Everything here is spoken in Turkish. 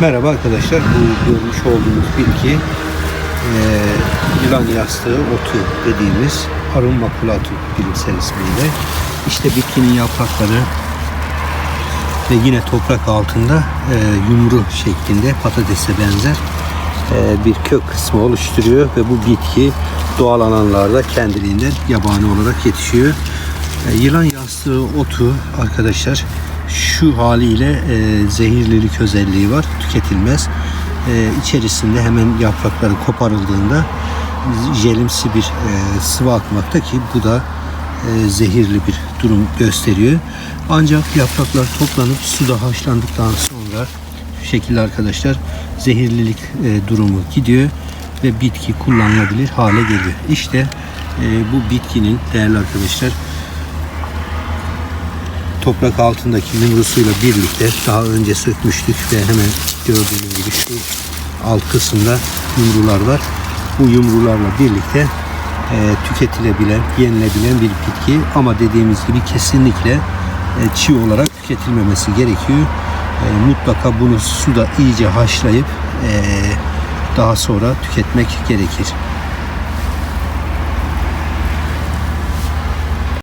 Merhaba arkadaşlar. Bu görmüş olduğunuz bitki eee yılan yastığı otu dediğimiz Arum maculatum bilimsel ismiyle. İşte bitkinin yaprakları ve yine toprak altında eee, yumru şeklinde patatese benzer eee, bir kök kısmı oluşturuyor ve bu bitki doğal alanlarda kendiliğinden yabani olarak yetişiyor. E, Yılan yastığı otu arkadaşlar şu haliyle e, zehirlilik özelliği var. Tüketilmez. E, içerisinde hemen yaprakları koparıldığında jelimsi bir e, sıvı akmakta ki bu da e, zehirli bir durum gösteriyor. Ancak yapraklar toplanıp suda haşlandıktan sonra şu şekilde arkadaşlar zehirlilik e, durumu gidiyor ve bitki kullanılabilir hale geliyor. İşte e, bu bitkinin değerli arkadaşlar toprak altındaki yumrusuyla birlikte daha önce sökmüştük ve hemen gördüğünüz gibi şu alt kısımda yumrular var. Bu yumrularla birlikte e, tüketilebilen, yenilebilen bir bitki ama dediğimiz gibi kesinlikle e, çiğ olarak tüketilmemesi gerekiyor. E, mutlaka bunu suda iyice haşlayıp e, daha sonra tüketmek gerekir.